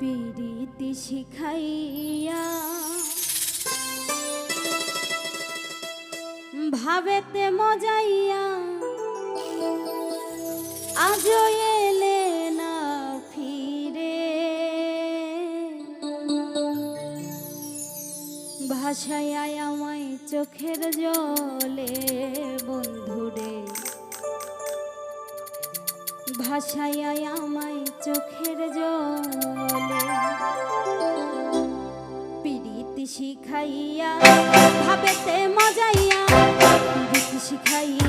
পিরিতি শিখাইয়া ভাবেতে মজাইয়া আজ এলে না ফিরে। ভাষায় আমায় চোখের জলে বন্ধুরে ভাষায় আমায় চোখের জলে পীড়িত শিখাইয়া ভাবেতে মজাইয়া পীড়িত শিখাইয়া